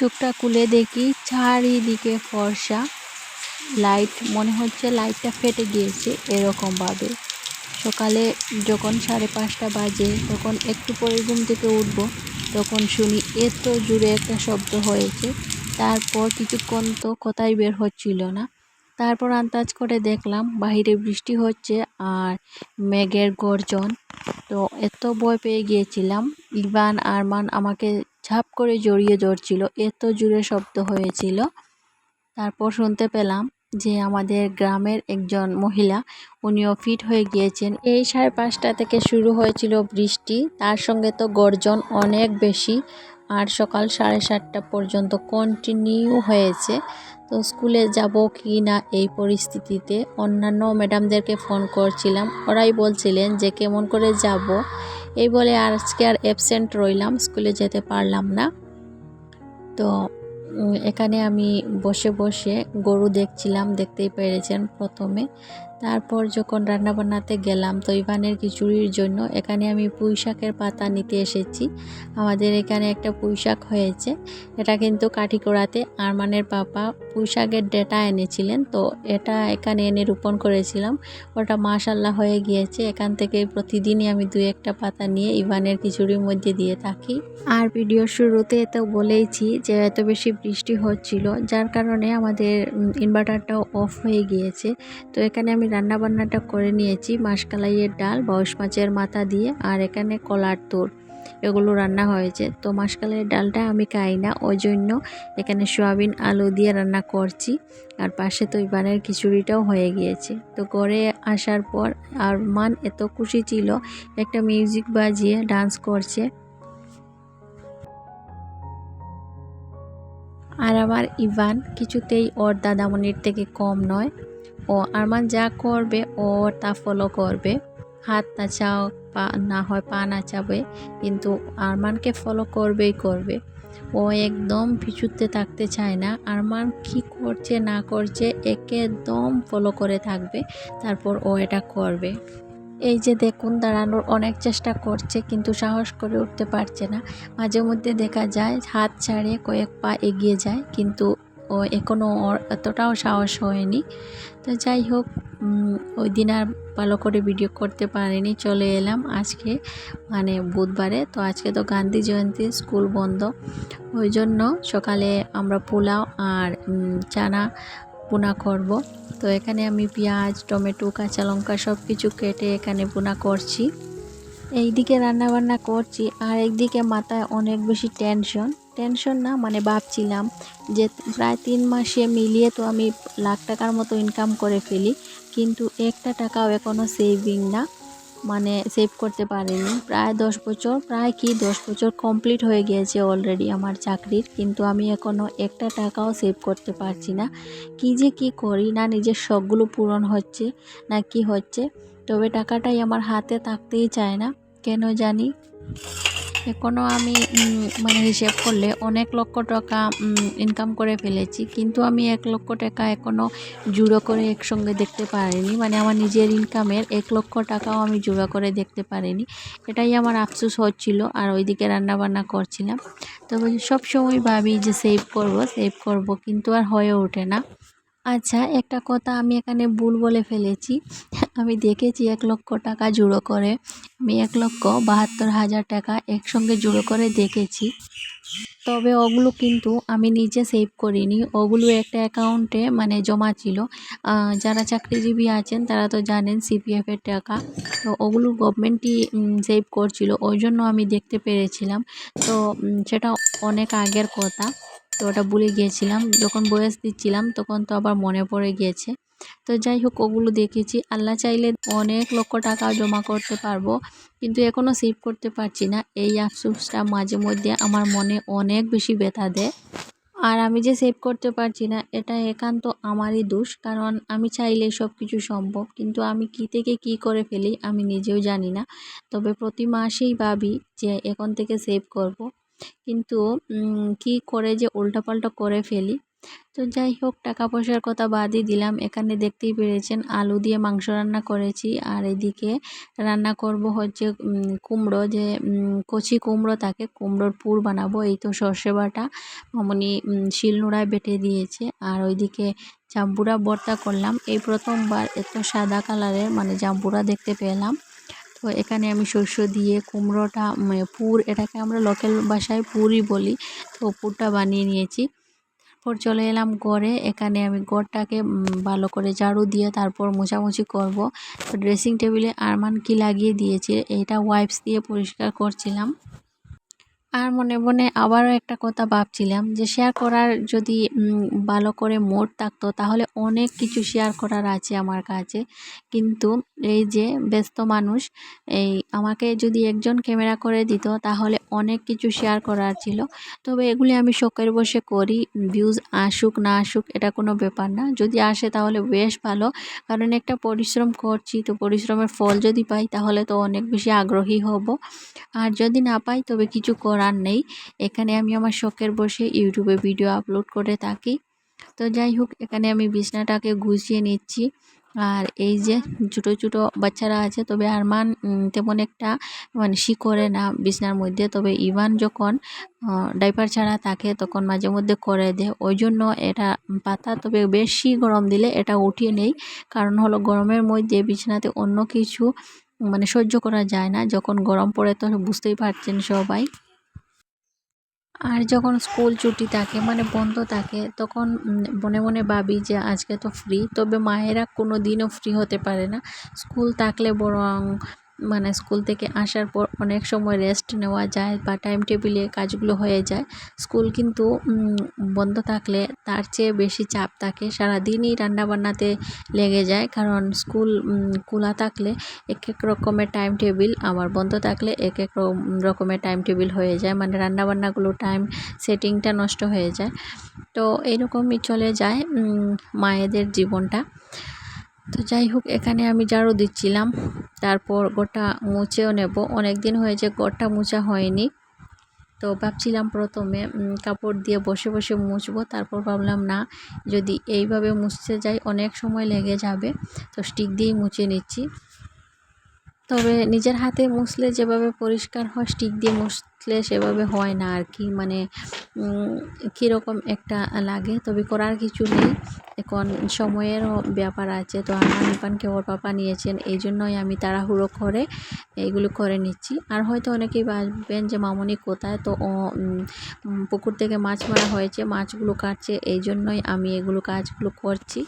চোখটা খুলে দেখি চারিদিকে ফর্সা। লাইট, মনে হচ্ছে লাইটটা ফেটে গিয়েছে এরকমভাবে। সকালে যখন সাড়ে পাঁচটা বাজে, তখন একটু পরে ঘুম থেকে উঠব, তখন শুনি এত জুড়ে একটা শব্দ হয়েছে। তারপর কিছুক্ষণ তো কথাই বের হচ্ছিল না। তারপর আন্দাজ করে দেখলাম বাহিরে বৃষ্টি হচ্ছে আর মেঘের গর্জন। তো এত ভয় পেয়ে গিয়েছিলাম। ইভান, আরমান আমাকে ঝাপ করে জড়িয়ে ধরছিল। এত জোরে শব্দ হয়েছিল। তারপর শুনতে পেলাম যে আমাদের গ্রামের একজন মহিলা, উনিও ফিট হয়ে গিয়েছেন। এই সাড়ে পাঁচটা থেকে শুরু হয়েছিল বৃষ্টি। তার সঙ্গে তো গর্জন অনেক বেশি। আর সকাল সাড়ে সাতটা পর্যন্ত কন্টিনিউ হয়েছে। তো স্কুলে যাব কি না এই পরিস্থিতিতে অন্যান্য ম্যাডামদেরকে ফোন করছিলাম। ওরাই বলছিলেন যে কেমন করে যাব। এই বলে আজকে আর অ্যাবসেন্ট রইলাম স্কুলে যেতে পারলাম না। তো এখানে আমি বসে বসে গরু দেখছিলাম, দেখতেই পেরেছেন প্রথমে। তারপর যখন রান্না বান্নাতে গেলাম তো ইভানের খিচুড়ির জন্য, এখানে আমি পুঁইশাকের পাতা নিতে এসেছি। আমাদের এখানে একটা পুঁই শাক হয়েছে, এটা কিন্তু কাঠি কাঠিকোড়াতে আরমানের পাপা পুঁই শাকের ডেটা এনেছিলেন, তো এটা এখানে এনে রোপণ করেছিলাম। ওটা মাশাল্লাহ হয়ে গিয়েছে। এখান থেকে প্রতিদিনই আমি দুই একটা পাতা নিয়ে ইভানের খিচুড়ির মধ্যে দিয়ে থাকি। আর ভিডিও শুরুতে তো বলেইছি যে এত বেশি বৃষ্টি হচ্ছিল, যার কারণে আমাদের ইনভার্টারটাও অফ হয়ে গিয়েছে। তো এখানে আমি রান্না বান্নাটা করে নিয়েছি মাসকালাইয়ের ডাল বাউশ মাছের মাথা দিয়ে, আর এখানে কলার তোর। এগুলো রান্না হয়েছে। তো মাসকালাইয়ের ডালটা আমি খাই না ওই জন্য এখানে সোয়াবিন, আলু দিয়ে রান্না করছি। আর পাশে তো ইবানের খিচুড়িটাও হয়ে গিয়েছে। তো ঘরে আসার পর আর মান এত খুশি ছিল, একটা মিউজিক বাজিয়ে ডান্স করছে। আর আমার ইভান কিছুতেই ওর দাদামণির থেকে কম নয়। ও আরমান যা করবে ও তা ফলো করবে। হাত নাচাও পা না হয় পা নাচাবে কিন্তু আরমানকে ফলো করবেই করবে। ও একদম পিছুতে থাকতে চায় না। আরমান কি করছে, না করছে একে একদম ফলো করে থাকবে। তারপর ও এটা করবে। এই যে দেখুন, দাঁড়ানোর অনেক চেষ্টা করছে, কিন্তু সাহস করে উঠতে পারছে না। মাঝে মধ্যে দেখা যায়, হাত ছাড়িয়ে কয়েক পা এগিয়ে যায়, কিন্তু ও এখনও ওর এতটাও সাহস হয়নি। তো যাই হোক ওই দিন আর ভালো করে ভিডিও করতে পারিনি, চলে এলাম আজকে মানে বুধবারে। তো আজকে তো গান্ধী জয়ন্তী, স্কুল বন্ধ। ওই জন্য সকালে আমরা পোলাও আর চানা পোনা করব। তো এখানে আমি পেঁয়াজ, টমেটো, কাঁচা লঙ্কা সব কিছু কেটে এখানে পোনা করছি। এইদিকে রান্না বান্না করছি, আর একদিকে মাথায় অনেক বেশি টেনশন টেনশন না মানে ভাবছিলাম যে প্রায় তিন মাসে মিলিয়ে তো আমি লাখ টাকার মতো ইনকাম করে ফেলি, কিন্তু একটা টাকাও এখনও সেভিং না মানে সেভ করতে পারিনি। প্রায় দশ বছর, প্রায় কি দশ বছর কমপ্লিট হয়ে গিয়েছে অলরেডি আমার চাকরির, কিন্তু আমি এখনও একটা টাকাও সেভ করতে পারছি না। কি যে কি করি, না নিজের শখগুলো পূরণ হচ্ছে, না কি হচ্ছে, তবে টাকাটাই আমার হাতে থাকতেই চায় না, কেন জানি? এখনও আমি মানে হিসেব করলে অনেক লক্ষ টাকা ইনকাম করে ফেলেছি। কিন্তু আমি এক লক্ষ টাকা এখনও জুড়ো করে একসঙ্গে দেখতে পারিনি। মানে আমার নিজের ইনকামের এক লক্ষ টাকাও আমি জুড়ো করে দেখতে পারিনি। এটাই আমার আফসোস হচ্ছিল আর ওইদিকে রান্না বান্না করছিলাম। তবে সব সময় ভাবি যে সেভ করব সেভ করব, কিন্তু আর হয়ে ওঠে না। আচ্ছা একটা কথা আমি এখানে ভুল বলে ফেলেছি। আমি দেখেছি এক লক্ষ টাকা জুড়ো করে। আমি এক লক্ষ বাহাত্তর হাজার টাকা একসঙ্গে জুড়ো করে দেখেছি। তবে ওগুলো কিন্তু আমি নিজে সেভ করিনি। ওগুলো একটা অ্যাকাউন্টে মানে জমা ছিল। যারা চাকরিজীবী আছেন তারা তো জানেন সিপিএফের টাকা। তো ওগুলো গভর্নমেন্টই সেভ করছিল। ওই জন্য আমি দেখতে পেরেছিলাম। তো সেটা অনেক আগের কথা। তো ওটা ভুলে গিয়েছিলাম। যখন বয়স দিচ্ছিলাম, তখন তো আবার মনে পড়ে গিয়েছে। তো যাই হোক, ওগুলো দেখেছি। আল্লাহ চাইলে অনেক লক্ষ টাকা জমা করতে পারব, কিন্তু এখনও সেভ করতে পারছি না। এই আফসোসটা মাঝে মধ্যে আমার মনে অনেক বেশি ব্যথা দেয়। আর আমি যে সেভ করতে পারছি না, এটা একান্ত আমারই দোষ। কারণ আমি চাইলে সব কিছু সম্ভব, কিন্তু আমি কী থেকে কী করে ফেলি আমি নিজেও জানি না। তবে প্রতি মাসেই ভাবি যে এখন থেকে সেভ করব। কিন্তু কী করে যে উল্টাপাল্টা করে ফেলি? তো যাই হোক টাকা পয়সার কথা বাদই দিলাম। এখানে দেখতেই পেরেছেন, আলু দিয়ে মাংস রান্না করেছি। আর এদিকে রান্না করব হচ্ছে কুমড়ো যে কচি কুমড়ো থাকে কুমড়োর পুর বানাবো। এই তো সর্ষে বাটা, মামনি শিলনোড়ায় বেটে দিয়েছে। আর ওইদিকে জাম্বুরা ভর্তা করলাম। এই প্রথমবার এত সাদা কালারের মানে জাম্বুরা দেখতে পেলাম। তো এখানে আমি শস্য দিয়ে কুমড়োটা পুর, এটাকে আমরা লোকাল ভাষায় পুরই বলি। তো পুরটা বানিয়ে নিয়েছি। তারপর চলে এলাম গড়ে। এখানে আমি গড়টাকে ভালো করে ঝাড়ু দিয়ে তারপর মোছামুছি করব। ড্রেসিং টেবিলে আরমান কি লাগিয়ে দিয়েছে, এটা ওয়াইপস দিয়ে পরিষ্কার করছিলাম। আর মনে মনে আবারও একটা কথা ভাবছিলাম যে শেয়ার করার যদি ভালো করে মোড থাকতো তাহলে অনেক কিছু শেয়ার করার আছে আমার কাছে। কিন্তু এই যে ব্যস্ত মানুষ, এই আমাকে যদি একজন ক্যামেরা করে দিত তাহলে অনেক কিছু শেয়ার করার ছিল। তবে এগুলি আমি শখের বসে করি ভিউজ আসুক না আসুক এটা কোনো ব্যাপার না। যদি আসে তাহলে বেশ ভালো, কারণ একটা পরিশ্রম করছি তো পরিশ্রমের ফল যদি পাই তাহলে তো অনেক বেশি আগ্রহী হব। আর যদি না পাই তবে কিছু করার নেই। এখানে আমি আমার শখের বসে ইউটিউবে ভিডিও আপলোড করে থাকি। তো যাই হোক, এখানে আমি বিছনাটাকে গুছিয়ে নিচ্ছি। আর এই যে ছোটো ছোটো বাচ্চারা আছে, তবে আরমান তেমন একটা মানে শি করে না বিছনার মধ্যে। তবে ইভান যখন ডাইপার ছাড়া থাকে, তখন মাঝে মধ্যে করে দেয়। ওই জন্য এটা পাতা, তবে বেশি গরম দিলে এটা উঠিয়ে নেই। কারণ হলো গরমের মধ্যে বিছানাতে অন্য কিছু মানে সহ্য করা যায় না। যখন গরম পড়ে, তো বুঝতেই পারছেন সবাই। আর যখন স্কুল ছুটি থাকে মানে বন্ধ থাকে, তখন মনে মনে ভাবি যে আজকে তো ফ্রি তবে মায়েরা কোনো দিনও ফ্রি হতে পারে না। স্কুল থাকলে বরং মানে স্কুল থেকে আসার পর অনেক সময় রেস্ট নেওয়া যায় বা টাইম টেবিলে কাজগুলো হয়ে যায়। স্কুল কিন্তু বন্ধ থাকলে তার চেয়ে বেশি চাপ থাকে। সারাদিনই রান্নাবান্নাতে লেগে যায় কারণ স্কুল খোলা থাকলে এক এক রকমের টাইম টেবিল, আবার বন্ধ থাকলে এক এক রকম- রকমের টাইম টেবিল হয়ে যায়। মানে রান্নাবান্নাগুলো টাইম সেটিংটা নষ্ট হয়ে যায়। তো এইরকমই চলে যায় মায়েদের জীবনটা। তো যাই হোক, এখানে আমি ঝাড়ু দিচ্ছিলাম। তারপর গোটা মুছেও নেব। অনেক দিন হয়েছে গোটা মুছা হয়নি। তো ভাবছিলাম প্রথমে কাপড় দিয়ে বসে বসে মুছবো। তারপর ভাবলাম, না, যদি এইভাবে মুছতে যাই, অনেক সময় লেগে যাবে। তো স্টিক দিয়েই মুছে নিচ্ছি। তবে নিজের হাতে মুছলে যেভাবে পরিষ্কার হয়, স্টিক দিয়ে মুছলে সেভাবে হয় না আর কি। মানে কীরকম একটা লাগে। তবে করার কিছু নেই। এখন সময়েরও ব্যাপার আছে। তো আমার নিপানকে ওর পাপা নিয়েছেন। এই জন্যই আমি তাড়াহুড়ো করে এইগুলো করে নিচ্ছি। আর হয়তো অনেকেই ভাববেন যে, মামনি কোথায়? তো পুকুর থেকে মাছ মারা হয়েছে। মাছগুলো কাটছে। এই জন্যই আমি এগুলো কাজগুলো করছি।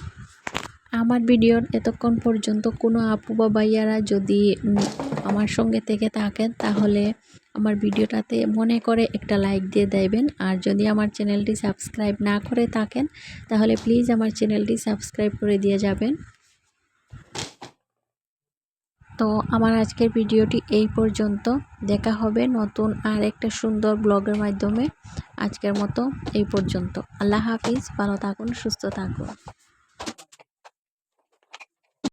আমার ভিডিওর এতক্ষণ পর্যন্ত কোনো আপু বা ভাইয়ারা যদি আমার সঙ্গে থেকে থাকেন, তাহলে আমার ভিডিওটাতে মনে করে একটা লাইক দিয়ে দেবেন। আর যদি আমার চ্যানেলটি সাবস্ক্রাইব না করে থাকেন, তাহলে প্লিজ আমার চ্যানেলটি সাবস্ক্রাইব করে দিয়ে যাবেন। তো আমার আজকের ভিডিওটি এই পর্যন্ত। দেখা হবে নতুন আর একটা সুন্দর ব্লগের মাধ্যমে। আজকের মতো এই পর্যন্ত। আল্লাহ হাফিজ, ভালো থাকুন, সুস্থ থাকুন।